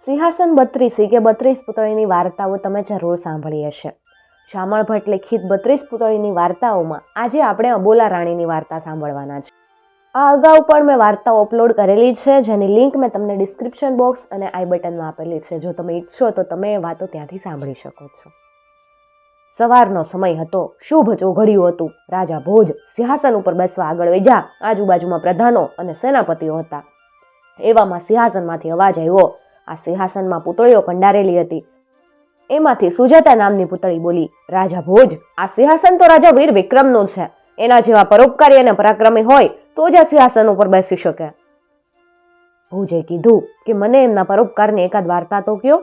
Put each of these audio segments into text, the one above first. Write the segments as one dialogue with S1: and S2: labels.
S1: સિંહાસન બત્રીસી કે બત્રીસ પુતળીની વાર્તાઓ તમે જરૂર સાંભળી હશે. શામળ ભટ્ટ લિખિત બત્રીસ પુતળીની વાર્તાઓમાં આજે આપણે અબોલા રાણીની વાર્તા સાંભળવાના છે. આ અગાઉ પણ મેં વાર્તાઓ અપલોડ કરેલી છે, જેની લિંક મેં તમને ડિસ્ક્રિપ્શન બોક્સ અને આઈ બટનમાં આપેલી છે. જો તમે ઈચ્છો તો તમે એ વાતો ત્યાંથી સાંભળી શકો છો. સવારનો સમય હતો, શુભ ચોઘડિયું હતું. રાજા ભોજ સિંહાસન ઉપર બેસવા આગળ વેજા આજુબાજુમાં પ્રધાનો અને સેનાપતિઓ હતા. એવામાં સિંહાસનમાંથી અવાજ આવ્યો આ સિંહાસનમાં પૂતળીઓ કંડારેલી હતી. એમાંથી સુજાતા નામની પુતળી બોલી, રાજા ભોજ, આ સિંહાસન તો રાજા વીર વિક્રમનું છે. એના જેવા પરોપકારી અને પરાક્રમી હોય તો જ આ સિંહાસન ઉપર બેસી શકે. ભોજે કીધું કે, મને એમના પરોપકારની એકાદ વાર્તા તો કયો.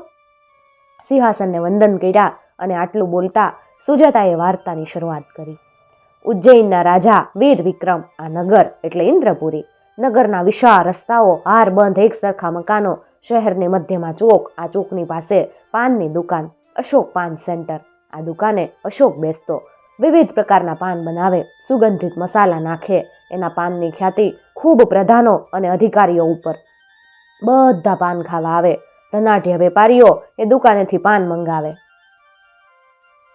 S1: સિંહાસનને વંદન કર્યા અને આટલું બોલતા સુજાતાએ વાર્તાની શરૂઆત કરી. ઉજ્જૈનના રાજા વીર વિક્રમ, આ નગર એટલે ઇન્દ્રપુરી. નગરના વિશાળ રસ્તાઓ, હાર બંધ એક સરખા મકાનો શહેરની મધ્યમાં ચોક, આ ચોકની પાસે પાનની દુકાન, અશોક પાન સેન્ટર. આ દુકાને અશોક બેસતો. વિવિધ પ્રકારના પાન બનાવે, સુગંધિત મસાલા નાખે. એના પાનની ખ્યાતિ ખૂબ પ્રધાનો અને અધિકારીઓ ઉપર. બધા પાન ખાવા આવે. ધનાઢ્ય વેપારીઓ એ દુકાનેથી પાન મંગાવે.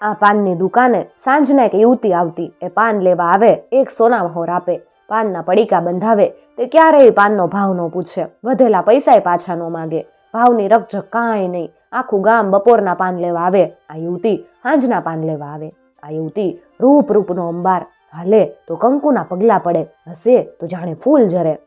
S1: આ પાનની દુકાને સાંજના એક યુવતી આવતી. એ પાન લેવા આવે, એક સોના મહોર આપે. પાનના પડીકા બંધાવે તે ક્યારેય પાનનો ભાવ ન પૂછે. વધેલા પૈસાય પાછા ન માગે. ભાવની રકઝક કાંઈ નહીં. આખું ગામ બપોરના પાન લેવા આવે. આ યુવતી સાંજના પાન લેવા આવે. આ યુવતી રૂપ રૂપનો અંબાર. હાલે તો કંકુના પગલા પડે. હસે તો જાણે ફૂલ જરે.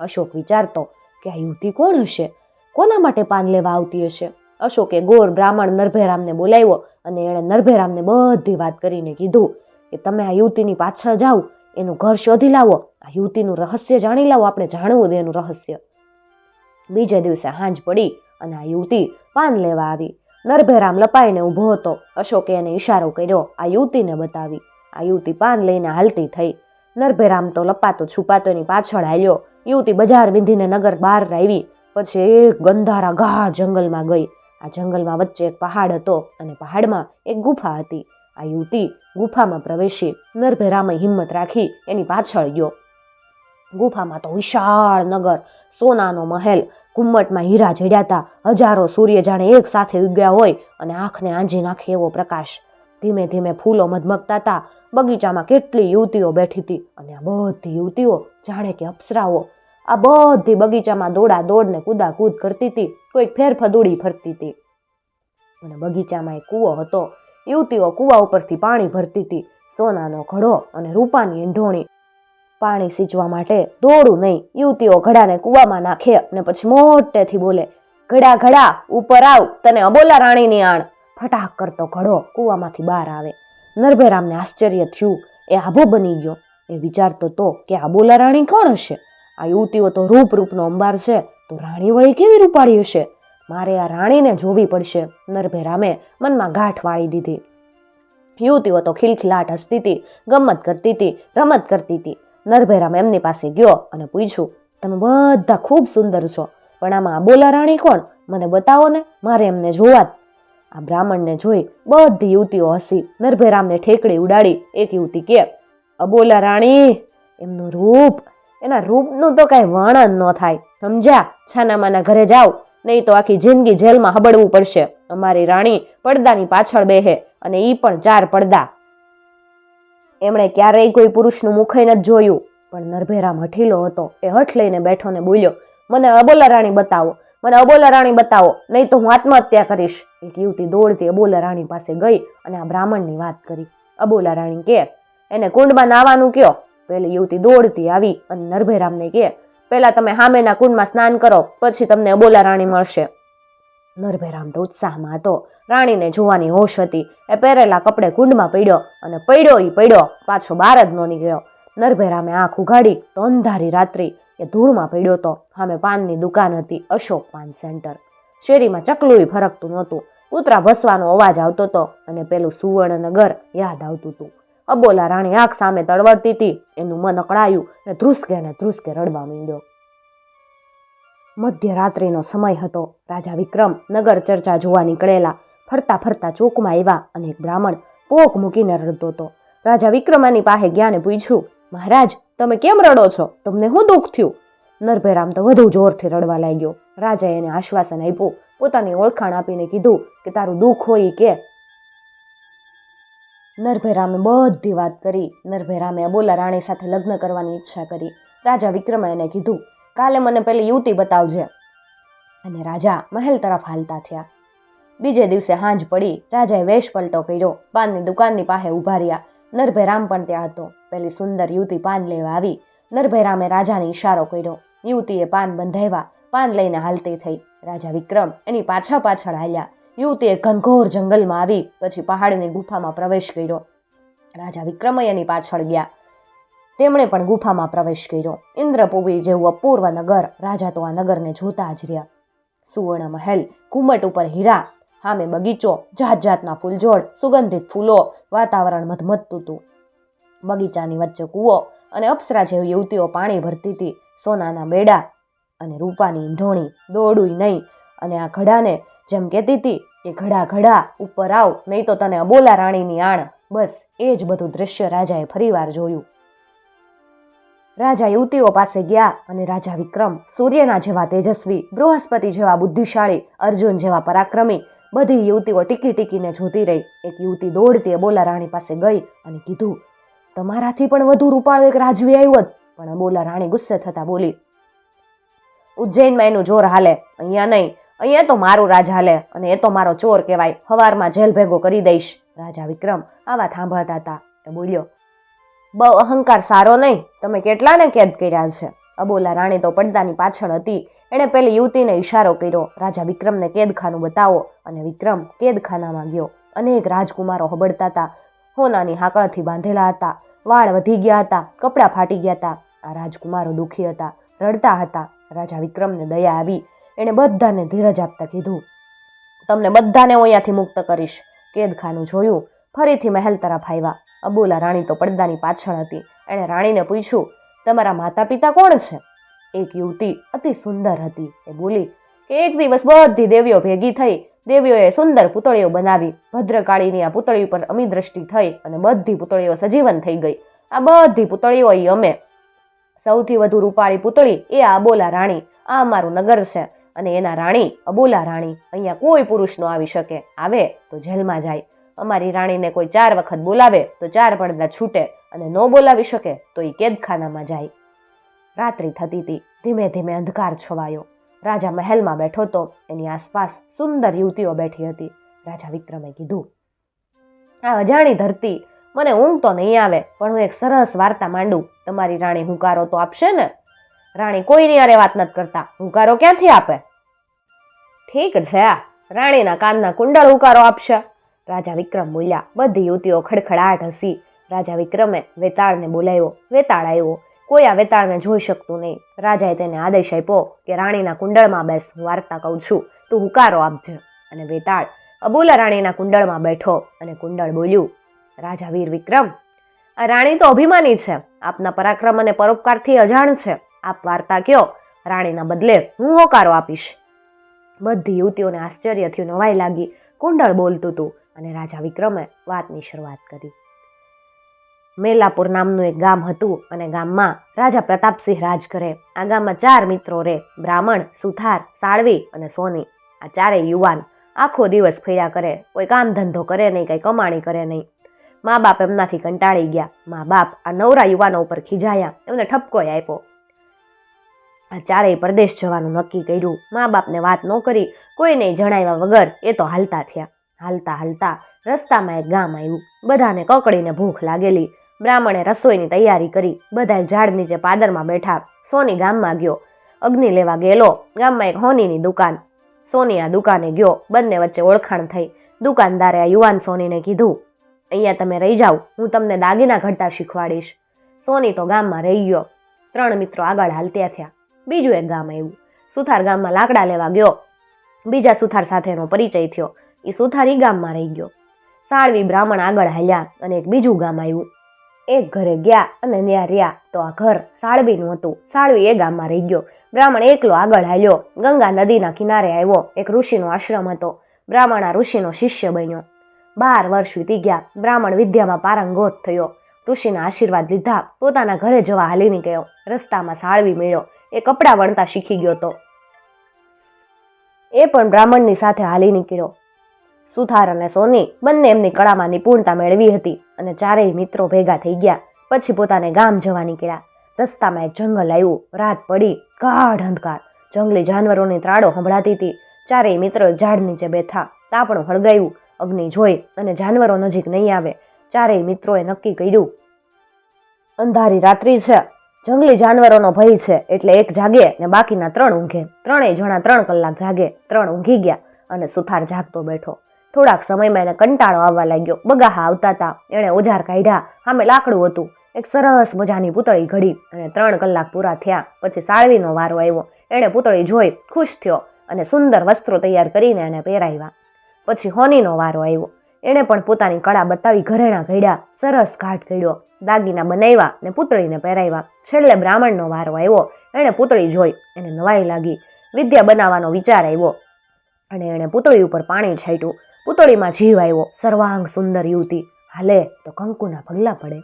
S1: અશોક વિચારતો કે આ યુવતી કોણ હશે? કોના માટે પાન લેવા આવતી હશે? અશોકે ગોર બ્રાહ્મણ નરભેરામને બોલાવ્યો અને એણે નરભેરામને બધી વાત કરીને કીધું કે તમે આ યુવતીની પાછળ જાઓ. એનું ઘર શોધી લાવો. આ યુવતીનું રહસ્ય જાણી લાવો, આપણે જાણવું એનું રહસ્ય. બીજે દિવસે હાંજ પડી અને આ યુવતી પાન લેવા આવી. નરભેરામ લપાઈને ઊભો હતો. અશોકે એને ઈશારો કર્યો. આ યુવતીને બતાવી. આ યુવતી પાન લઈને હાલતી થઈ. નરભેરામ તો લપાતો છુપાતો એની પાછળ હાલ્યો. યુવતી બજાર વિંધીને નગર બહાર આવી પછી એક ગંધારા ગાઢ જંગલમાં ગઈ. આ જંગલમાં વચ્ચે એક પહાડ હતો અને પહાડમાં એક ગુફા હતી. આ યુવતી ગુફામાં પ્રવેશી નરભેરામે હિંમત રાખી એની પાછળ ગયો. ગુફામાં તો વિશાળ નગર, સોનાનો મહેલ, ઘુમ્મટમાં હીરા જડ્યાતા હજારો સૂર્ય જાણે એક સાથે ઉગ્યા હોય અને આંખને આંજી નાખે એવો પ્રકાશ. ધીમે ધીમે ફૂલો મધમકતા હતા બગીચામાં કેટલી યુવતીઓ બેઠી હતી અને આ બધી યુવતીઓ જાણે કે અપ્સરાઓ. આ બધી બગીચામાં દોડા દોડ ને કૂદા કૂદ કરતી હતી, કોઈક ફેરફદોડી ફરતી હતી. અને બગીચામાં એક કૂવો હતો યુવતીઓ કૂવા ઉપરથી પાણી ભરતી હતી. સોનાનો ઘડો અને રૂપાની એંઢોણી પાણી સિંચવા માટે દોડું નહીં. યુવતીઓ ઘડાને કૂવામાં નાખે અને પછી મોટેથી બોલે, ઘડા ઘડા, ઉપર આવ, તને અબોલા રાણીની આણ. ફટાક કરતો ઘડો કૂવામાંથી બહાર આવે. નરભેરામને આશ્ચર્ય થયું, એ આભો બની ગયો. એ વિચારતો તો કે આબોલા રાણી કોણ હશે? આ યુવતીઓ તો રૂપ રૂપનો અંબાર છે, તો રાણી વળી કેવી રૂપાળી હશે? મારે આ રાણીને જોવી પડશે. નરભેરામે મનમાં ગાંઠ વાળી દીધી. યુવતીઓ તો ખિલખિલાટ હસતી હતી ગમત કરતી હતી, રમત કરતી હતી. નરભેરામ એમની પાસે ગયો અને પૂછ્યું, તમે બધા ખૂબ સુંદર છો, પણ આમાં બોલા રાણી કોણ? મને બતાવો ને, મારે એમને જોવા. આ બ્રાહ્મણને જોઈ બધી યુવતીઓ હસી. નરભેરામને ઠેકડી ઉડાડી. એક યુવતી કે અબોલા રાણી, એમનું રૂપ, એના રૂપનું તો કાંઈ વર્ણન ન થાય. સમજ્યા? છાનામાના ઘરે જાઓ. નહીં તો આખી જિંદગી જેલમાં હબડવું પડશે. અમારી રાણી પડદાની પાછળ બેહે અને એ પણ ચાર પડદા. એમણે ક્યારેય કોઈ પુરુષનું મુખય નથી જોયું. પણ નરભેરામ હઠીલો હતો. એ હઠ લઈને બેઠો ને બોલ્યો, મને અબોલા રાણી બતાવો, મને અબોલા રાણી બતાવો, નહીં તો હું આત્મહત્યા કરીશ. એક યુવતી દોડતી અબોલા રાણી પાસે ગઈ અને આ બ્રાહ્મણની વાત કરી. અબોલા રાણી કે, એને કુંડમાં નાવાનું કયો. પેલી યુવતી દોડતી આવી અને નરભેરામને કે પહેલા તમે હામેના કુંડમાં સ્નાન કરો, પછી તમને અબોલા રાણી મળશે. નરભેરામ તો ઉત્સાહમાં હતો. રાણીને જોવાની હોશ હતી. એ પહેરેલા કપડે કુંડમાં પડ્યો અને પડ્યો ઈ પડ્યો, પાછો બહાર જ ન નીકળ્યો. નરભેરામે આંખ ઉઘાડી તો અંધારી રાત્રિ એ ધૂળમાં પડ્યો તો સામે પાનની દુકાન હતી, અશોક પાન સેન્ટર. શેરીમાં ચકલું ફરકતું નહોતું. કૂતરા ભસવાનો અવાજ આવતો હતો અને પેલું સુવર્ણનગર યાદ આવતું હતું. અબોલા રાણી આંખ સામે તળવડતી હતી. એનું મન અકળાયું ને ધ્રુસકે ને ધ્રુસકે રડવા માંડ્યો. મધ્યરાત્રિનો સમય હતો. રાજા વિક્રમ નગર ચર્ચા જોવા નીકળેલા. ફરતા ફરતા ચોકમાં આવ્યા અને એક બ્રાહ્મણ પોક મૂકીને રડતો હતો. રાજા વિક્રમાની પાસે ગયા ને પૂછ્યું, મહારાજ, તમે કેમ રડો છો? તમને શું દુઃખ થયું? નરભૈરામ તો વધુ જોરથી રડવા લાગ્યો. રાજાએ એને આશ્વાસન આપ્યું. પોતાની ઓળખાણ આપીને કીધું કે, તારું દુઃખ હોય કે નરભેરામે બધી વાત કરી. નરભેરામે અબોલા રાણી સાથે લગ્ન કરવાની ઈચ્છા કરી. રાજા વિક્રમે એને કીધું, કાલે મને પેલી યુવતી બતાવજે. અને રાજા મહેલ તરફ હાલતા થયા. બીજે દિવસે સાંજ પડી, રાજાએ વેશ પલટો કર્યો. પાનની દુકાનની પાસે ઊભા રહ્યા. નરભેરામ પણ ત્યાં હતો. પેલી સુંદર યુવતી પાન લેવા આવી. નરભેરામે રાજાને ઈશારો કર્યો. યુવતીએ પાન બંધાવ્યા. પાન લઈને હાલતી થઈ. રાજા વિક્રમ એની પાછળ પાછળ હાલ્યા. યુવતીએ ઘનઘોર જંગલમાં આવી, પછી પહાડની ગુફામાં પ્રવેશ કર્યો. રાજા વિક્રમયની પાછળ ગયા. તેમણે પણ ગુફામાં પ્રવેશ કર્યો. ઇન્દ્રપુરી જેવું અપૂર્વ નગર, રાજા તો આ નગરને જોતા જ રહ્યા. સુવર્ણ મહેલ, ઘુમટ ઉપર હીરા સામે બગીચો જાત જાતના ફૂલજોડ સુગંધિત ફૂલો, વાતાવરણ મધમધતું. હતું બગીચાની વચ્ચે કૂવો અને અપ્સરા જેવી યુવતીઓ પાણી ભરતી હતી. સોનાના બેડા અને રૂપાની ઈંઢોણી દોડું નહીં અને આ ઘડાને જેમ કહેતી હતી કે ઘડા ઘડા, ઉપર આવ, નહીં તો તને અબોલા રાણીની આણ. બસ, એ જ બધું દૃશ્ય રાજાએ ફરીવાર જોયું. રાજા યુવતીઓ પાસે ગયા અને રાજા વિક્રમ, સૂર્યના જેવા તેજસ્વી, બૃહસ્પતિ જેવા બુદ્ધિશાળી, અર્જુન જેવા પરાક્રમી, બધી યુવતીઓ ટીકી ટીકીને જોતી રહી. એક યુવતી દોડતી અબોલા રાણી પાસે ગઈ અને કીધું, તમારાથી પણ વધુ રૂપાળો એક રાજવી આવ્યો જ. પણ અબોલા રાણી ગુસ્સે થતા બોલી, ઉજ્જૈનમાં એનું જોર હાલે, અહીંયા નહીં. અહીંયા તો મારું રાજા લે અને એ તો મારો ચોર કહેવાય. હવારમાં જેલ ભેગો કરી દઈશ. રાજા વિક્રમ આવા સાંભળતા હતા એ બોલ્યો બહુ અહંકાર સારો નહીં. તમે કેટલાને કેદ કર્યા છે? અબોલા રાણી તો પડદાની પાછળ હતી. એણે પેલી યુવતીને ઈશારો કર્યો. રાજા વિક્રમને કેદખાનું બતાવો. અને વિક્રમ કેદખાનામાં ગયો. અનેક રાજકુમારો હબડતા હતા. હોનાની હાકળથી બાંધેલા હતા. વાળ વધી ગયા હતા. કપડાં ફાટી ગયા હતા. આ રાજકુમારો દુઃખી હતા. રડતા હતા. રાજા વિક્રમને દયા આવી. એણે બધાને ધીરજ આપતા કીધું, તમને બધાને હું અહીંયાથી મુક્ત કરીશ. કેદખાનું જોયું, ફરીથી મહેલ તરફ આવ્યા. અબોલા રાણી તો પડદાની પાછળ હતી. એણે રાણીને પૂછ્યું, તમારા માતા પિતા કોણ છે? એક યુવતી અતિ સુંદર હતી. એ બોલી, કે એક દિવસ બધી દેવીઓ ભેગી થઈ, દેવીઓએ સુંદર પૂતળીઓ બનાવી, ભદ્રકાળીની આ પૂતળી ઉપર અમી દ્રષ્ટિ થઈ અને બધી પૂતળીઓ સજીવન થઈ ગઈ. આ બધી પૂતળીઓ અમે. સૌથી વધુ રૂપાળી પૂતળી એ આ અબોલા રાણી. આ અમારું નગર છે. અને એના રાણી, અબોલા રાણી અહીંયા કોઈ પુરુષ ન આવી શકે. આવે તો જેલમાં જાય. અમારી રાણીને કોઈ ચાર વખત બોલાવે તો ચાર પડદા છૂટે અને ન બોલાવી શકે તો એ કેદખાનામાં જાય. રાત્રિ થતી હતી ધીમે ધીમે અંધકાર છવાયો. રાજા મહેલમાં બેઠો તો એની આસપાસ સુંદર યુવતીઓ બેઠી હતી. રાજા વિક્રમે કીધું, આ અજાણી ધરતી, મને ઊંઘ તો નહીં આવે, પણ હું એક સરસ વાર્તા માંડું. તમારી રાણી હુંકારો તો આપશે ને? રાણી કોઈની અરે વાત નથી કરતા. હુંકારો ક્યાંથી આપે? ઠીક છે. રાણીના કાનના કુંડળ ઉકારો આપશે. રાજા વિક્રમ બોલ્યા, બધી યુવતીઓ ખડખડાટ હસી. રાજા વિક્રમે વેતાળને બોલાવ્યો, વેતાળ આવ્યો. કોઈ આ વેતાળને જોઈ શકતું નહીં. રાજાએ તેને આદેશ આપ્યો કે રાણીના કુંડળમાં બેસ, હું વાર્તા કહું છું. તું હુકારો આપજે. અને વેતાળ, અબોલા રાણીના કુંડળમાં બેઠો. અને કુંડળ બોલ્યું, રાજા વીર વિક્રમ, આ રાણી તો અભિમાની છે. આપના પરાક્રમ અને પરોપકારથી અજાણ છે. આપ વાર્તા કયો રાણીના બદલે હું હોકારો આપીશ. બધી યુવતીઓને આશ્ચર્ય થયું, નવાઈ લાગી. કુંડળ બોલતું હતું અને રાજા વિક્રમે વાતની શરૂઆત કરી. મેલાપુર નામનું એક ગામ હતું અને ગામમાં રાજા પ્રતાપસિંહ રાજ કરે. આ ગામમાં ચાર મિત્રો રે, બ્રાહ્મણ, સુથાર, સાળવી અને સોની. આ ચારેય યુવાન આખો દિવસ ફર્યા કરે. કોઈ કામ ધંધો કરે નહીં, કંઈ કમાણી કરે નહીં. મા બાપ એમનાથી કંટાળી ગયા. મા બાપ આ નવરા યુવાનો ઉપર ખીજાયા. એમને ઠપકો આપ્યો. ચારેય પરદેશ જવાનું નક્કી કર્યું. મા બાપને વાત ન કરી, કોઈને જણાવ્યા વગર એ તો હાલતા થયા. હાલતા હાલતા રસ્તામાં એક ગામ આવ્યું. બધાને કકડીને ભૂખ લાગેલી. બ્રાહ્મણે રસોઈની તૈયારી કરી. બધા ઝાડ નીચે પાદરમાં બેઠા. સોની ગામમાં ગયો. અગ્નિ લેવા ગયેલો. ગામમાં એક હોનીની દુકાન. સોની આ દુકાને ગયો. બંને વચ્ચે ઓળખાણ થઈ. દુકાનદારે આ યુવાન સોનીને કીધું, અહીંયા તમે રહી જાઓ. હું તમને દાગીના ઘડતા શીખવાડીશ. સોની તો ગામમાં રહી ગયો. ત્રણ મિત્રો આગળ હાલત્યા થયા. બીજું એક ગામ આવ્યું. સુથાર ગામમાં લાકડા લેવા ગયો. બીજા સુથાર સાથેનો પરિચય થયો. એ સુથાર ગામમાં રહી ગયો. સાળવી બ્રાહ્મણ આગળ હાલ્યા અને એક બીજું ગામ આવ્યું. એક ઘરે ગયા અને ત્યાં રહ્યા તો આ ઘર સાળવીનું હતું. સાળવી એ ગામમાં રહી ગયો. બ્રાહ્મણ એકલો આગળ હાલ્યો. ગંગા નદીના કિનારે આવ્યો. એક ઋષિનો આશ્રમ હતો. બ્રાહ્મણ આ ઋષિનો શિષ્ય બન્યો. બાર વર્ષ વીતી ગયા. બ્રાહ્મણ વિદ્યામાં પારંગોત થયો. ઋષિના આશીર્વાદ લીધા પોતાના ઘરે જવા હાલી નીકળ્યો રસ્તામાં સાળવી મળ્યો. એ કપડાં વણતા શીખી ગયો હતો. એ પણ બ્રાહ્મણની સાથે હાલી નીકળ્યો. સુથાર અને સોની બંને એમની કળામાં નિપુણતા મેળવી હતી અને ચારેય મિત્રો ભેગા થઈ ગયા. પછી પોતાને ગામ જવા નીકળ્યા. રસ્તામાં એક જંગલ આવ્યું. રાત પડી. ગાઢ અંધકાર. જંગલી જાનવરોની ત્રાડો સંભળાતી હતી. ચારેય મિત્રો ઝાડ નીચે બેઠા. તાપણું હળગાયું. અગ્નિ જોઈ અને જાનવરો નજીક નહીં આવે. ચારેય મિત્રોએ નક્કી કર્યું, અંધારી રાત્રિ છે. જંગલી જાનવરોનો ભય છે એટલે એક જાગે ને બાકીના ત્રણ ઊંઘે. ત્રણેય જણા ત્રણ કલાક જાગે, ત્રણ ઊંઘી ગયા અને સુથાર જાગતો બેઠો. થોડાક સમયમાં એને કંટાળો આવવા લાગ્યો. બગાહા આવતા હતા. એણે ઓજાર કાઢ્યા. સામે લાકડું હતું. એક સરસ મજાની પૂતળી ઘડી અને ત્રણ કલાક પૂરા થયા. પછી સાળવીનો વારો આવ્યો. એણે પૂતળી જોઈ, ખુશ થયો અને સુંદર વસ્ત્રો તૈયાર કરીને એને પહેરાવ્યા. પછી હોનીનો વારો આવ્યો. એણે પણ પોતાની કળા બતાવી ઘરેણા ઘડ્યા, સરસ ઘાટ ઘડ્યો. દાગીના બનાવ્યા ને પૂતળીને પહેરાવ્યા. છેલ્લે બ્રાહ્મણનો વારો આવ્યો. એણે પૂતળી જોઈ, એને નવાઈ લાગી. વિદ્યા બનાવવાનો વિચાર આવ્યો. અને એણે પુતળી ઉપર પાણી છાંટ્યું. પૂતળીમાં જીવ આવ્યો. સર્વાંગ સુંદર યુવતી. હાલે, તો કંકુના પગલા પડે.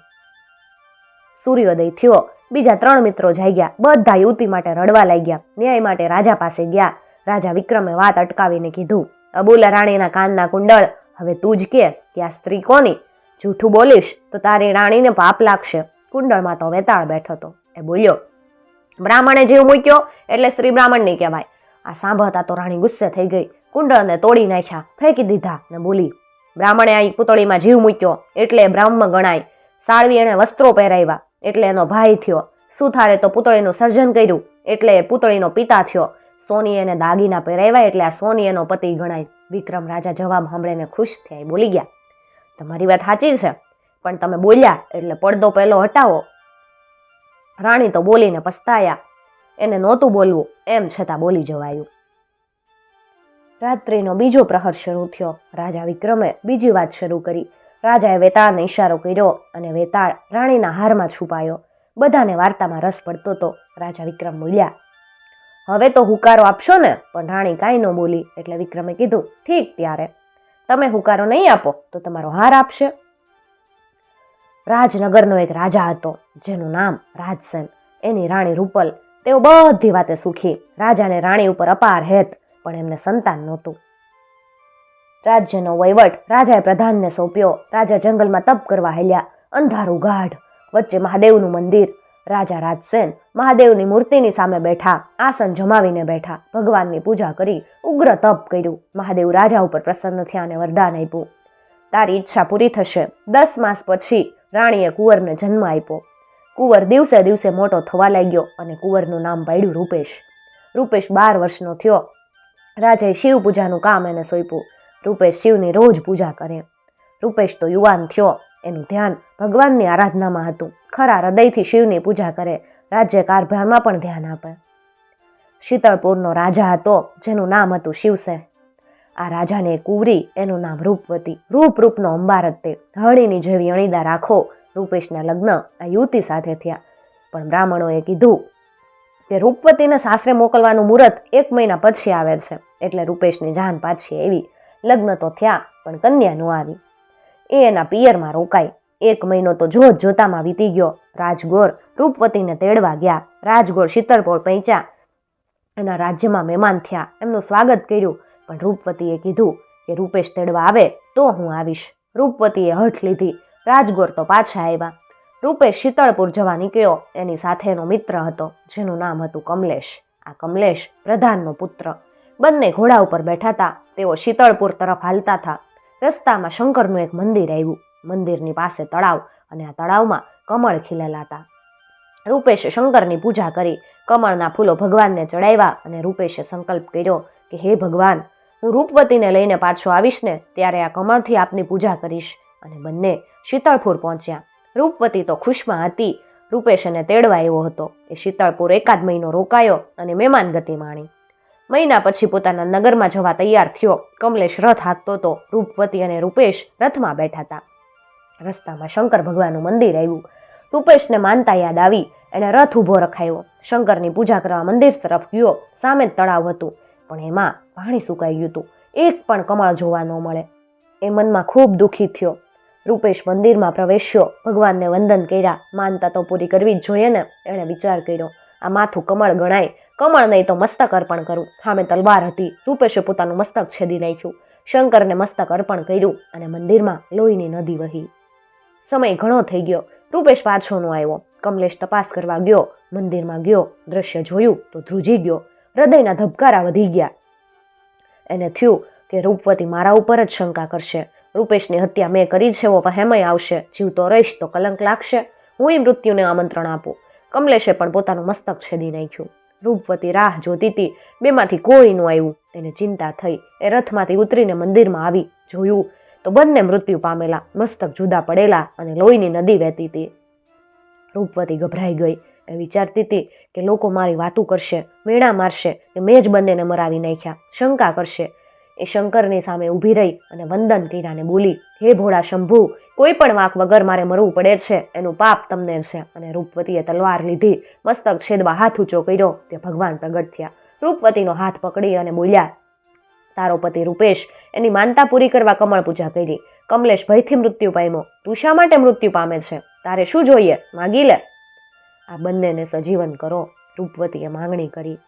S1: સૂર્યોદય થયો. બીજા ત્રણ મિત્રો જાગ્યા. બધા યુવતી માટે રડવા લાગ્યા. ન્યાય માટે રાજા પાસે ગયા. રાજા વિક્રમે વાત અટકાવીને કીધું, અબુલા રાણીના કાનના કુંડળ હવે તું જ કે કે આ સ્ત્રી કોની? જૂઠું બોલીશ તો તારી રાણીને પાપ લાગશે. કુંડળમાં તો વેતાળ બેઠો હતો. એ બોલ્યો, બ્રાહ્મણે જીવ મૂક્યો એટલે સ્ત્રી બ્રાહ્મણ નહીં કહેવાય. આ સાંભળતા તો રાણી ગુસ્સે થઈ ગઈ. કુંડળને તોડી નાખ્યા, ફેંકી દીધા ને બોલી, બ્રાહ્મણે આ પુતળીમાં જીવ મૂક્યો એટલે બ્રાહ્મણ ગણાય. સાળવી એણે વસ્ત્રો પહેરાવ્યા એટલે એનો ભાઈ થયો. સુથારે તો પુતળીનું સર્જન કર્યું એટલે પુતળીનો પિતા થયો. સોની એને દાગીના પહેરાવ્યા એટલે આ સોની એનો પતિ ગણાય. વિક્રમ રાજા જવાબ સાંભળીને ખુશ થયા. એ બોલી ગયા, તમારી વાત સાચી છે, પણ તમે બોલ્યા એટલે પડદો પહેલો હટાવો. રાણી તો બોલીને પસ્તાયા. એને નહોતું બોલવું, એમ છતાં બોલી જવાયું. રાત્રિનો બીજો પ્રહર શરૂ થયો. રાજા વિક્રમે બીજી વાત શરૂ કરી. રાજાએ વેતાળને ઈશારો કર્યો અને વેતાળ રાણીના હારમાં છુપાયો. બધાને વાર્તામાં રસ પડતો હતો રાજા વિક્રમ બોલ્યા હવે તો હુકારો આપશો ને? પણ રાણી કાંઈ ન બોલી, એટલે વિક્રમે કીધું, ઠીક ત્યારે. તમે હુકારો નહીં આપો, તો તમારો હાર આપશે. રાજનગરનો એક રાજા હતો, જેનું નામ રાજસેન. એની રાણી રૂપલ, તેઓ બધી વાતે સુખી. રાજાને રાણી ઉપર અપાર હેત, પણ એમને સંતાન નહોતું. રાજ્યનો વહીવટ રાજાએ પ્રધાનને સોંપ્યો. રાજા જંગલમાં તપ કરવા હેલ્યા. અંધારું ગાઢ. વચ્ચે મહાદેવનું મંદિર. રાજા રાજસેન મહાદેવની મૂર્તિની સામે બેઠા, આસન જમાવીને બેઠા, ભગવાનની પૂજા કરી, ઉગ્ર તપ કર્યું. મહાદેવ રાજા ઉપર પ્રસન્ન થયા અને વરદાન આપ્યું. તારી ઈચ્છા પૂરી થશે. દસ માસ પછી રાણીએ કુંવરને જન્મ આપ્યો. કુંવર દિવસે દિવસે મોટો થવા લાગ્યો અને કુંવરનું નામ પાડ્યું રૂપેશ. રૂપેશ બાર વર્ષનો થયો. રાજાએ શિવ પૂજાનું કામ એને સોંપ્યું. રૂપેશ શિવની રોજ પૂજા કરે. રૂપેશ તો યુવાન થયો. એનું ધ્યાન ભગવાનની આરાધનામાં હતું. ખરા હૃદયથી શિવની પૂજા કરે રાજ્ય કારભારમાં પણ ધ્યાન આપે. શીતળપુરનો રાજા હતો, જેનું નામ હતું શિવસેન. આ રાજાને કુંવરી એનું નામ રૂપવતી. રૂપ રૂપનો અંબાર તે. હળીની જેવી અણીદા રાખો રૂપેશના લગ્ન આ યુવતી સાથે થયા. પણ બ્રાહ્મણોએ કીધું કે રૂપવતીને સાસરે મોકલવાનું મુહૂર્ત એક મહિના પછી આવે છે. એટલે રૂપેશની જાન પાછી આવી. લગ્ન તો થયા, પણ કન્યા ન આવી. એ એના પિયરમાં રોકાઈ. એક મહિનો તો જોત જોતામાં વીતી ગયો. રાજગોર રૂપવતીને તેડવા ગયા. રાજગોર શીતળપોળ પહોંચ્યા. એના રાજ્યમાં મહેમાન થયા. એમનું સ્વાગત કર્યું. પણ રૂપવતીએ કીધું કે રૂપેશ તેડવા આવે તો હું આવીશ. રૂપવતીએ હઠ લીધી. રાજગોર તો પાછા આવ્યા. રૂપેશ શીતળપુર જવા નીકળ્યો. એની સાથેનો મિત્ર હતો, જેનું નામ હતું કમલેશ. આ કમલેશ પ્રધાનનો પુત્ર. બંને ઘોડા ઉપર બેઠા હતા. તેઓ શીતળપુર તરફ હાલતા હતા. રસ્તામાં શંકરનું એક મંદિર આવ્યું. મંદિરની પાસે તળાવ અને આ તળાવમાં કમળ ખીલેલા હતા. રૂપેશે શંકરની પૂજા કરી. કમળના ફૂલો ભગવાનને ચડાવ્યા અને રૂપેશે સંકલ્પ કર્યો કે, હે ભગવાન, હું રૂપવતીને લઈને પાછો આવીશ ને ત્યારે આ કમળથી આપની પૂજા કરીશ. અને બંને શીતળપુર પહોંચ્યા. રૂપવતી તો ખુશમાં હતી. રૂપેશ એને તેડવા આવ્યો હતો. એ શીતળપુર એકાદ મહિનો રોકાયો અને મહેમાન ગતિ માણી. મહિના પછી પોતાના નગરમાં જવા તૈયાર થયો. કમલેશ રથ હાંકતો હતો રૂપવતી અને રૂપેશ રથમાં બેઠા હતા. રસ્તામાં શંકર ભગવાનનું મંદિર આવ્યું. રૂપેશને માનતા યાદ આવી. એણે રથ ઊભો રખાયો. શંકરની પૂજા કરવા મંદિર તરફ ગયો. સામે જ તળાવ હતું. પણ એમાં પાણી સુકાઈ ગયું હતું. એક પણ કમળ જોવા ન મળે. એ મનમાં ખૂબ દુઃખી થયો. રૂપેશ મંદિરમાં પ્રવેશ્યો. ભગવાનને વંદન કર્યા. માનતા તો પૂરી કરવી જ જોઈએ ને, એણે વિચાર કર્યો. આ માથું કમળ ગણાય. કમળ નહીં તો મસ્તક અર્પણ કરું. સામે તલવાર હતી. રૂપેશે પોતાનું મસ્તક છેદી નાખ્યું. શંકરને મસ્તક અર્પણ કર્યું અને મંદિરમાં લોહીની નદી વહી. સમય ઘણો થઈ ગયો. રૂપેશ પાછો નો આવ્યો. કમલેશ તપાસ કરવા ગયો. મંદિરમાં ગયો. દ્રશ્ય જોયું તો ધ્રુજી ગયો. હૃદયના ધબકારા વધી ગયા. એને થયું કે રૂપવતી મારા ઉપર જ શંકા કરશે. રૂપેશની હત્યા મેં કરી છે, એવો વહેમય આવશે. જીવતો રહીશ તો કલંક લાગશે. હું મૃત્યુને આમંત્રણ આપું. કમલેશે પણ પોતાનું મસ્તક છેદી નાખ્યું. રૂપવતી રાહ જોતી હતી. બેમાંથી કોઈ નું આવ્યું. એને ચિંતા થઈ એ રથમાંથી ઉતરીને મંદિરમાં આવી જોયું. તો બંને મૃત્યુ પામેલા, મસ્તક જુદા પડેલા અને લોહીની નદી વહેતી હતી. રૂપવતી ગભરાઈ ગઈ. એ વિચારતી હતી કે લોકો મારી વાતું કરશે, વેણા મારશે, કે મેં જ બંનેને મરાવી નાખ્યા. શંકા કરશે. એ શંકરની સામે ઊભી રહી અને વંદન કર્યાને બોલી, હે ભોળા શંભુ, કોઈ પણ વાંક વગર મારે મરવું પડે છે, એનું પાપ તમને છે. અને રૂપવતીએ તલવાર લીધી, મસ્તક છેદવા હાથ ઊંચો કર્યો, તે ભગવાન પ્રગટ થયા. રૂપવતીનો હાથ પકડી અને બોલ્યા, તારો પતિ રૂપેશ, એની માનતા પૂરી કરવા કમળ પૂજા કરી. કમલેશ ભયથી મૃત્યુ પામ્યો. તું શા માટે મૃત્યુ પામે છે? તારે શું જોઈએ? માગી લે. આ બંનેને સજીવન કરો, રૂપવતીએ માંગણી કરી.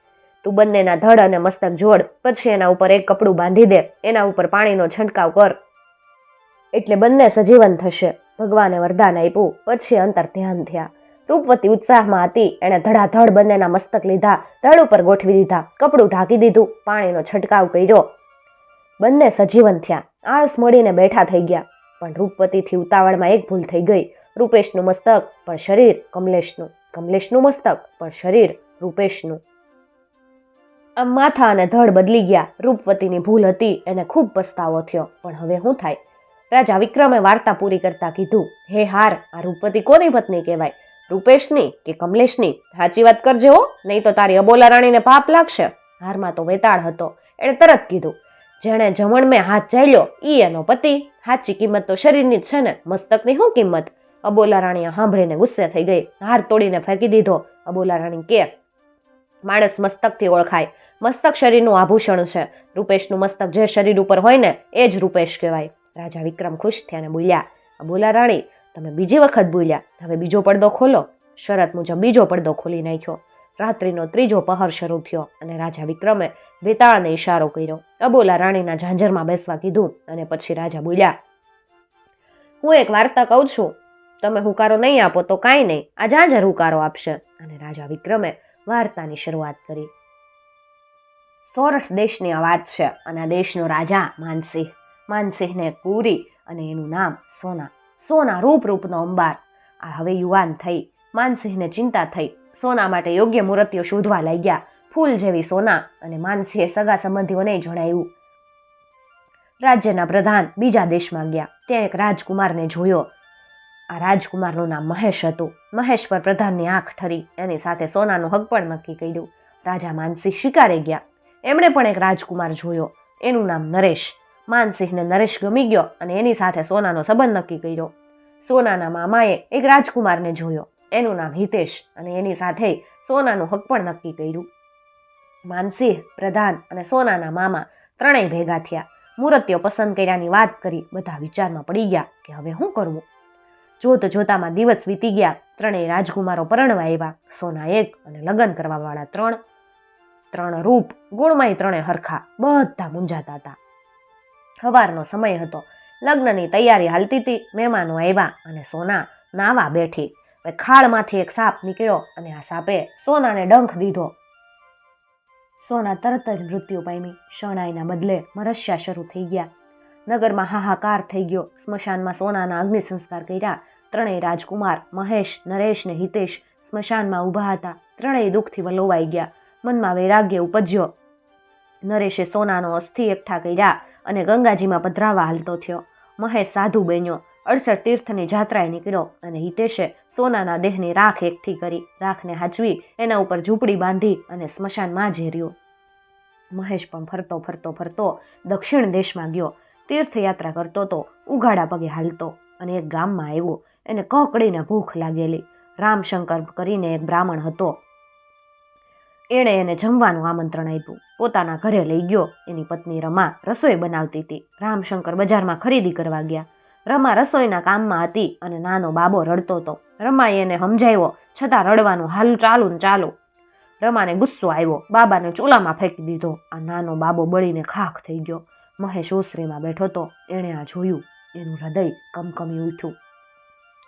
S1: તું બંનેના ધડ અને મસ્તક જોડ, પછી એના ઉપર એક કપડું બાંધી દે, એના ઉપર પાણીનો છંટકાવ કર. એટલે બંને સજીવન થશે. ભગવાને વરદાન આપ્યું, પછી અંતર ધ્યાન થયા. રૂપવતી ઉત્સાહમાં હતી, એણે ધડાધડ બંનેના મસ્તક લીધા, ધડ ઉપર ગોઠવી દીધા, કપડું ઢાંકી દીધું, પાણીનો છંટકાવ કર્યો. બંને સજીવન થયા. આળસ મળીને બેઠા થઈ ગયા. પણ રૂપવતીથી ઉતાવળમાં એક ભૂલ થઈ ગઈ. રૂપેશનું મસ્તક, પણ શરીર, કમલેશનું. કમલેશનું મસ્તક, પણ શરીર, રૂપેશનું. આમ માથા અને ધડ બદલી ગયા. રૂપવતીની ભૂલ હતી, એને ખૂબ પસ્તાવો થયો. પણ હવે શું થાય? રાજા વિક્રમે વાર્તા પૂરી કરતા કીધું, હે હાર, આ રૂપવતી કોની પત્ની કહેવાય? રૂપેશની કે કમલેશની? સાચી વાત કરજે હો, નહીં તો તારી અબોલા રાણીને પાપ લાગશે. હારમાં તો વેતાળ હતો. એણે તરત કીધું, જેણે જમણ મેં હાથ ચાલ્યો, ઈ એનો પતિ. સાચી કિંમત તો શરીરની જ છે ને, મસ્તકની શું કિંમત? અબોલા રાણીએ સાંભળીને ગુસ્સે થઈ ગઈ. હાર તોડીને ફેંકી દીધો. અબોલા રાણી કે, માણસ મસ્તકથી ઓળખાય. મસ્તક શરીરનું આભૂષણ છે. રૂપેશનું મસ્તક જે શરીર ઉપર હોય ને, એ જ રૂપેશ કહેવાય. રાજા વિક્રમ ખુશ થયા અને બોલ્યા બોલા રાણી, તમે બીજી વખત બોલ્યા. હવે બીજો પડદો ખોલો. શરત મુજબ બીજો પડદો ખોલી નાખ્યો. રાત્રિનો ત્રીજો પહર શરૂ થયો અને રાજા વિક્રમે બેતાળને ઈશારો કર્યો. અબોલા રાણીના ઝાંઝરમાં બેસવા કીધું અને પછી રાજા બોલ્યા, હું એક વાર્તા કહું છું. તમે હુકારો નહીં આપો તો કાંઈ નહીં. આ ઝાંઝર હુકારો આપશે. અને રાજા વિક્રમે વાર્તાની શરૂઆત કરી. સોરઠ દેશની આ વાત છે અને આ દેશનો રાજા માનસિંહ. માનસિંહને પૂરી અને એનું નામ સોના. સોના રૂપ રૂપનો અંબાર. આ હવે યુવાન થઈ. માનસિંહને ચિંતા થઈ. સોના માટે યોગ્ય મૂર્તિઓ શોધવા લાગ્યા. ફૂલ જેવી સોના અને માનસિંહે સગા સંબંધીઓને જણાવ્યું. રાજ્યના પ્રધાન બીજા દેશમાં ગયા. ત્યાં એક રાજકુમારને જોયો. આ રાજકુમારનું નામ મહેશ હતું. મહેશ પર પ્રધાનની આંખ ઠરી. એની સાથે સોનાનું હક પણ નક્કી કર્યું. રાજા માનસિંહ શિકારે ગયા. એમણે પણ એક રાજકુમાર જોયો. એનું નામ નરેશ. માનસિંહને નરેશ ગમી ગયો અને એની સાથે સોનાનો સંબંધ નક્કી કર્યો. સોનાના મામાએ એક રાજકુમારને જોયો. એનું નામ હિતેશ અને એની સાથે સોનાનું હક પણ નક્કી કર્યું. માનસિંહ, પ્રધાન અને સોનાના મામા ત્રણેય ભેગા થયા. મૂર્તિઓ પસંદ કર્યાની વાત કરી બધા વિચારમાં પડી ગયા કે હવે શું કરવું? જોત જોતામાં દિવસ વીતી ગયા. ત્રણેય રાજકુમારો પરણવા આવ્યા. સોના એક અને લગ્ન કરવાવાળા ત્રણ. ત્રણ રૂપ, ગુણમાંય ત્રણે હરખા, બધા મૂંઝાતા હતા. સવારનો સમય હતો. લગ્નની તૈયારી હાલતી હતી. મહેમાનો આવ્યા અને સોના નાવા બેઠી. ખાળમાંથી એક સાપ નીકળ્યો અને આ સાપે સોનાને ડંખ દીધો. સોના તરત જ મૃત્યુ પામી. શણાઈના બદલે મરસ્યા શરૂ થઈ ગયા. નગરમાં હાહાકાર થઈ ગયો. સ્મશાનમાં સોનાના અગ્નિ સંસ્કાર કર્યા. ત્રણેય રાજકુમાર મહેશ, નરેશ ને હિતેશ સ્મશાનમાં ઊભા હતા. ત્રણેય દુઃખથી વલોવાઈ ગયા. મનમાં વૈરાગ્ય ઉપજ્યો. નરેશે સોનાનો અસ્થિ એકઠા કર્યા અને ગંગાજીમાં પધરાવા હાલતો થયો. મહેશ સાધુ બન્યો. અડસઠ તીર્થની જાત્રાએ નીકળ્યો અને હિતેશે સોનાના દેહની રાખ એકઠી કરી, રાખને હાચવી, એના ઉપર ઝૂંપડી બાંધી અને સ્મશાનમાં ઝેર્યો મહેશ પણ ફરતો ફરતો ફરતો દક્ષિણ દેશમાં ગયો. તીર્થયાત્રા કરતો તો ઉઘાડા પગે હાલતો અને એક ગામમાં આવ્યો. એને કકડીને ભૂખ લાગેલી. રામશંકર કરીને એક બ્રાહ્મણ હતો. એણે એને જમવાનું આમંત્રણ આપ્યું. પોતાના ઘરે લઈ ગયો. એની પત્ની રમા રસોઈ બનાવતી હતી. રામશંકર બજારમાં ખરીદી કરવા ગયા. રમા રસોઈના કામમાં હતી અને નાનો બાબો રડતો હતો. રમાએ એને સમજાવ્યો, છતાં રડવાનું હાલ ચાલુ ને ચાલુ. રમાને ગુસ્સો આવ્યો. બાબાને ચૂલામાં ફેંકી દીધો. આ નાનો બાબો બળીને ખાખ થઈ ગયો. મહેશ ઓસરીમાં બેઠો તો એણે આ જોયું. એનું હૃદય કમકમી ઉઠ્યું.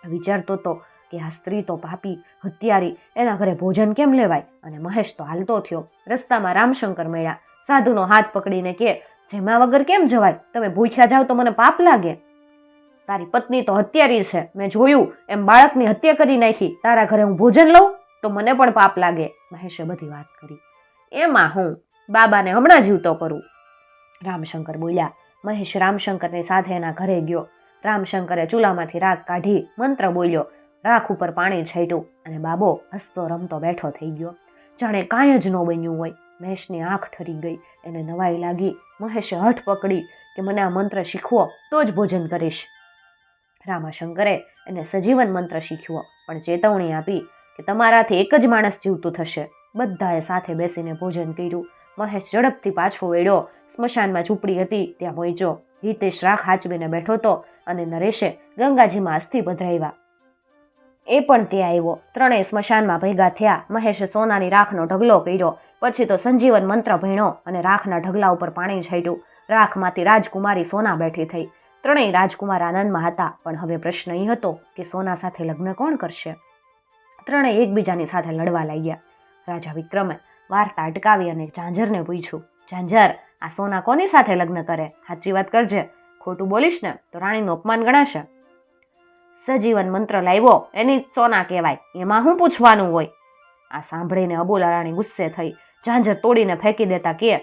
S1: વિચારતો તો કે આ સ્ત્રી તો પાપી, હત્યારી, એના ઘરે ભોજન કેમ લેવાય? અને મહેશ તો હાલતો થયો. રસ્તામાં રામશંકર મળ્યા. સાધુનો હાથ પકડીને કે, જેમાં વગર કેમ જવાય? તમે ભૂખ્યા જાઓ તો મને પાપ લાગે. તારી પત્ની તો હત્યારી છે. મેં જોયું. એમ બાળકની હત્યા કરી નાખી. તારા ઘરે હું ભોજન લઉં? તો મને પણ પાપ લાગે. મહેશે બધી વાત કરી. એમાં હું? બાબાને હમણાં જીવતો કરું. રામશંકર બોલ્યા. મહેશ રામશંકરની સાથે એના ઘરે ગયો. રામશંકરે ચૂલામાંથી રાગ કાઢી મંત્ર બોલ્યો. રાખ ઉપર પાણી છાંટ્યું અને બાબો હસતો રમતો બેઠો થઈ ગયો. જાણે કાંઈ જ ન બન્યું હોય. મહેશની આંખ ઠરી ગઈ. એને નવાઈ લાગી. મહેશે હઠ પકડી કે મને આ મંત્ર શીખવો તો જ ભોજન કરીશ. રામાશંકરે એને સજીવન મંત્ર શીખ્યો. પણ ચેતવણી આપી કે તમારાથી એક જ માણસ જીવતું થશે. બધાએ સાથે બેસીને ભોજન કર્યું. મહેશ ઝડપથી પાછો વેળ્યો. સ્મશાનમાં ઝૂંપડી હતી. ત્યાં પહોંચ્યો. હિતેશ રાખ હાચવીને બેઠો હતો અને નરેશે ગંગાજીમાં અસ્થિ પધરાવ્યા. એ પણ ત્યાં આવ્યો. ત્રણેય સ્મશાનમાં ભેગા થયા. મહેશે સોનાની રાખનો ઢગલો કર્યો. પછી તો સંજીવન મંત્ર ભણ્યો અને રાખના ઢગલા ઉપર પાણી છાંટ્યું. રાખમાંથી રાજકુમારી સોના બેઠી થઈ. ત્રણેય રાજકુમાર આનંદમાં હતા. પણ હવે પ્રશ્ન એ હતો કે સોના સાથે લગ્ન કોણ કરશે? ત્રણેય એકબીજાની સાથે લડવા લાગ્યા. રાજા વિક્રમે વાર્તા અટકાવી અને ઝાંઝરને પૂછ્યું, ઝાંઝર, આ સોના કોની સાથે લગ્ન કરે? સાચી વાત કરજે. ખોટું બોલીશ ને તો રાણીનું અપમાન ગણાશે. સજીવન મંત્ર લાવ્યો. એની સોના કહેવાય. એમાં શું પૂછવાનું હોય? આ સાંભળીને અબોલા રાણી ગુસ્સે થઈ. ઝાંઝર તોડીને ફેંકી દેતા કે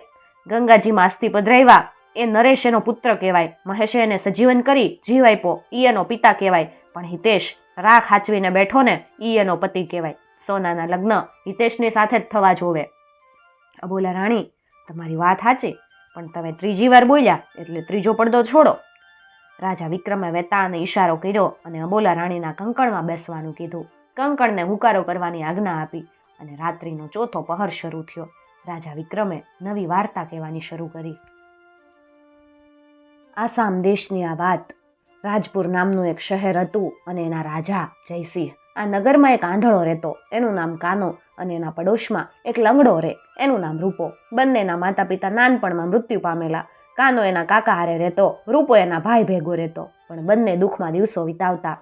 S1: ગંગાજીમાં અસ્થિ પધરાવ્યા. એ નરેશ એનો પુત્ર કહેવાય. મહેશે એને સજીવન કરી, જીવ આપ્યો. ઈ એનો પિતા કહેવાય. પણ હિતેશ, રાખ હાચવીને બેઠો ને, ઈ એનો પતિ કહેવાય. સોનાના લગ્ન હિતેશની સાથે જ થવા જોવે. અબોલા રાણી, તમારી વાત સાચી પણ તમે ત્રીજી વાર બોલ્યા. એટલે ત્રીજો પડદો છોડો. રાજા વિક્રમે વેતાળને ઈશારો કર્યો અને અબોલા રાણીના કંકણમાં બેસવાનું કીધું. કંકણને હુકારો કરવાની આજ્ઞા આપી અને રાત્રિનો ચોથો પહર શરૂ થયો. રાજા વિક્રમે નવી વાર્તા કહેવાની શરૂ કરી. આસામ દેશની આ વાત રાજપુર નામનું એક શહેર હતું અને એના રાજા જયસિંહ. આ નગરમાં એક આંધળો રહેતો. એનું નામ કાનો અને એના પડોશમાં એક લંગડો રહે એનું નામ રૂપો. બંનેના માતા પિતા નાનપણમાં મૃત્યુ પામેલા. કાનો એના કાકા હારે રહેતો, રૂપો એના ભાઈ ભેગો રહેતો, પણ બંને દુઃખમાં દિવસો વિતાવતા.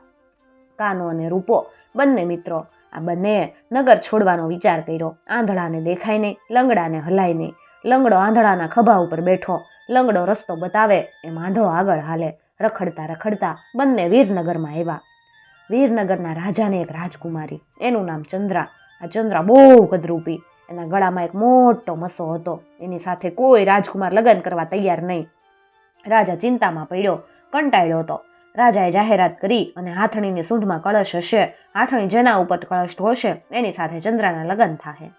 S1: કાનો અને રૂપો બંને મિત્રો, આ બંનેએ નગર છોડવાનો વિચાર કર્યો. આંધળાને દેખાય નહીં લંગડાને હલાય નહીં લંગડો આંધળાના ખભા ઉપર બેઠો. લંગડો રસ્તો બતાવે, એમ આંધળો આગળ હાલે. રખડતા રખડતા બંને વીરનગરમાં આવ્યા. વીરનગરના રાજાને એક રાજકુમારી, એનું નામ ચંદ્રા. આ ચંદ્રા બહુ કદરૂપી. એના ગળામાં એક મોટો મસો હતો. એની સાથે કોઈ રાજકુમાર લગ્ન કરવા તૈયાર નહીં. રાજા ચિંતામાં પડ્યો, કંટાળ્યો હતો. રાજાએ જાહેરાત કરી અને હાથણીની સૂંઢમાં કળશ હશે. હાથણી જેના ઉપર કળશ ઢોળશે એની સાથે ચંદ્રાના લગ્ન થાહે.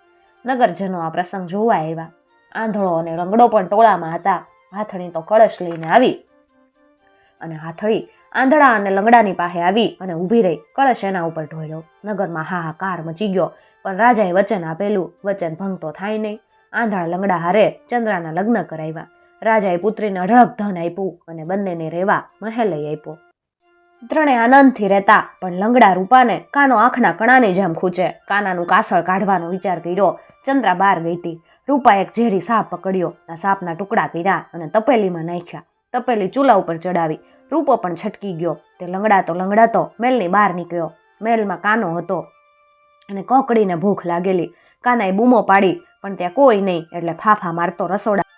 S1: નગરજનો આ પ્રસંગ જોવા આવ્યા. આંધળો અને રંગડો પણ ટોળામાં હતા. હાથણી તો કળશ લઈને આવી. અને હાથળી આંધળા અને લંગડાની પાસે આવી અને ઊભી રહી. કળશ એના ઉપર ઢોળ્યો. નગરમાં હાહાકાર મચી ગયો. પણ રાજાએ વચન આપેલું. વચન ભંગ તો થાય નહીં. આંધળા લંગડા હારે ચંદ્રાના લગ્ન કરાવ્યા. રાજાએ પુત્રીને અઢળક ધન આપ્યું અને બંનેને રહેવા મહેલ આપ્યો. ત્રણે આનંદથી રહેતા, પણ લંગડા રૂપાને કાનો આંખના કણાની જેમ ખૂચે. કાનાનું કાસળ કાઢવાનો વિચાર કર્યો. ચંદ્રા બહાર ગઈ હતી રૂપા એક ઝેરી સાપ પકડ્યો. આ સાપના ટુકડા પીરા અને તપેલીમાં નાખ્યા. તપેલી ચૂલા ઉપર ચડાવી. રૂપો પણ છટકી ગયો. તે લંગડાતો લંગડાતો મેલની બહાર નીકળ્યો. મેલમાં કાનો હતો. અને કોકડીને ભૂખ લાગેલી. કાનાએ બૂમો પાડી, પણ ત્યાં કોઈ નહીં, એટલે ફાફા મારતો રસોડા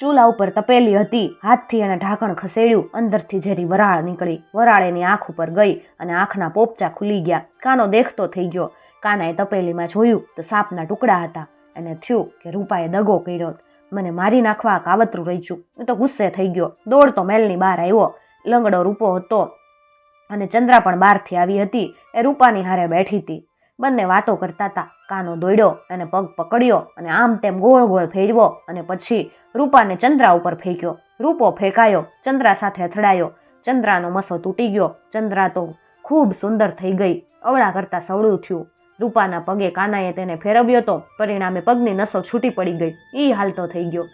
S1: ચૂલા ઉપર તપેલી હતી. હાથથી એને ઢાંકણ ખસેડ્યું, અંદરથી ઝેરી વરાળ નીકળી. વરાળ એની આંખ ઉપર ગઈ અને આંખના પોપચા ખુલી ગયા. કાનો દેખતો થઈ ગયો. કાનાએ તપેલીમાં જોયું તો સાપના ટુકડા હતા. એને થયું કે રૂપાએ દગો કર્યો. મને મારી નાખવા કાવતરું રહીચું એ તો ગુસ્સે થઈ ગયો. દોડતો મેલની બહાર આવ્યો. લંગડો રૂપો હતો અને ચંદ્રા પણ બહારથી આવી હતી. એ રૂપાની હારે બેઠી હતી. બંને વાતો કરતા હતા. કાનો દોડ્યો અને પગ પકડ્યો અને આમ તેમ ગોળ ગોળ ફેરવો અને પછી રૂપાને ચંદ્રા ઉપર ફેંક્યો. રૂપો ફેંકાયો, ચંદ્રા સાથે અથડાયો. ચંદ્રાનો મસો તૂટી ગયો. ચંદ્રા તો ખૂબ સુંદર થઈ ગઈ. અવળા કરતાં સવળું થયું. રૂપાના પગે કાનાએ તેને ફેરવ્યો તો પરિણામે પગની નસો છૂટી પડી ગઈ. એ હાલતો થઈ ગયો.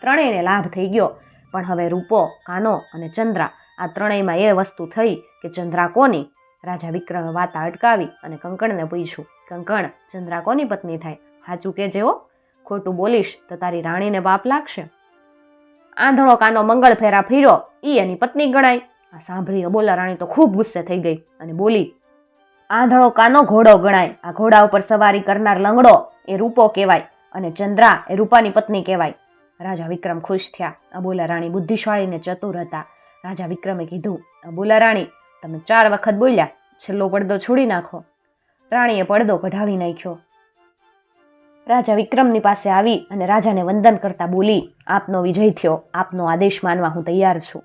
S1: ત્રણેયને લાભ થઈ ગયો. પણ હવે રૂપો, કાનો અને ચંદ્રા આ ત્રણેયમાં એ વસ્તુ થઈ કે ચંદ્રા કોની? રાજા વિક્રમે વાતા અટકાવી અને કંકણને પૂછ્યું, કંકણ, ચંદ્રા કોની પત્ની થાય? સાચું કે જેવો ખોટું બોલીશ તો તારી રાણીને પાપ લાગશે. આંધળો કાનો મંગળ ફેરા ફીરો, ઈ એની પત્ની ગણાય. આ સાંભળી અબોલા રાણી તો ખૂબ ગુસ્સે થઈ ગઈ અને બોલી, આંધળો કાનો ઘોડો ગણાય. આ ઘોડા ઉપર સવારી કરનાર લંગડો એ રૂપો કહેવાય અને ચંદ્રા એ રૂપાની પત્ની કહેવાય. રાજા વિક્રમ ખુશ થયા. અબોલા રાણી બુદ્ધિશાળી ને ચતુર હતા. રાજા વિક્રમે કીધું અબોલા રાણી તમે ચાર વખત બોલ્યા, છેલ્લો પડદો છોડી નાખો. રાણીએ પડદો કઢાવી નાખ્યો. રાજા વિક્રમની પાસે આવી અને રાજાને વંદન કરતા બોલી, આપનો વિજય થયો, આપનો આદેશ માનવા હું તૈયાર છું.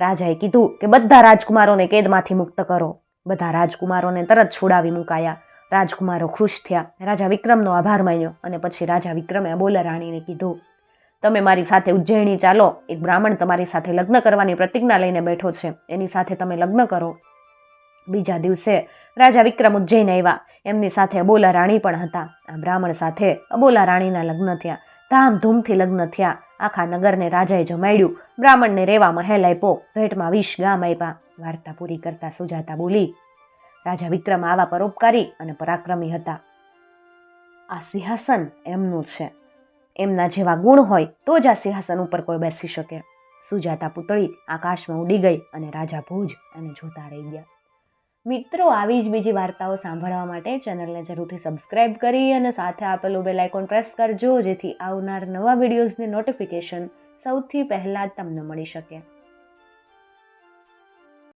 S1: રાજાએ કીધું કે બધા રાજકુમારોને કેદમાંથી મુક્ત કરો. બધા રાજકુમારોને તરત છોડાવી મુકાયા. રાજકુમારો ખુશ થયા. રાજા વિક્રમનો આભાર માન્યો અને પછી રાજા વિક્રમે અબોલા રાણીને કીધું. તમે મારી સાથે ઉજ્જૈની ચાલો. એક બ્રાહ્મણ તમારી સાથે લગ્ન કરવાની પ્રતિજ્ઞા લઈને બેઠો છે. એની સાથે તમે લગ્ન કરો. બીજા દિવસે રાજા વિક્રમ ઉજ્જૈન આવ્યા. એમની સાથે અબોલા રાણી પણ હતા. આ બ્રાહ્મણ સાથે અબોલા રાણીના લગ્ન થયા. ધામધૂમથી લગ્ન થયા. આખા નગરને રાજાએ જમાડ્યું. બ્રાહ્મણને રેવા મહેલ આપ્યો. ભેટમાં વીસ ગામ આપ્યા. વાર્તા પૂરી કરતા સુજાતા બોલી, રાજા વિક્રમ આવા પરોપકારી અને પરાક્રમી હતા. આ સિંહાસન એમનું છે. એમના જેવા ગુણ હોય તો જ આ સિંહાસન ઉપર કોઈ બેસી શકે. સુજાતા પુતળી આકાશમાં ઉડી ગઈ અને રાજા ભુજ અને જોતા રહી ગયા. મિત્રો, આવી જ બીજી વાર્તાઓ સાંભળવા માટે ચેનલને જરૂરથી સબસ્ક્રાઇબ કરી અને સાથે આપેલું બેલ આઇકોન પ્રેસ કરજો, જેથી આવનાર નવા વિડીયોઝની નોટિફિકેશન સૌથી પહેલાં તમને મળી શકે.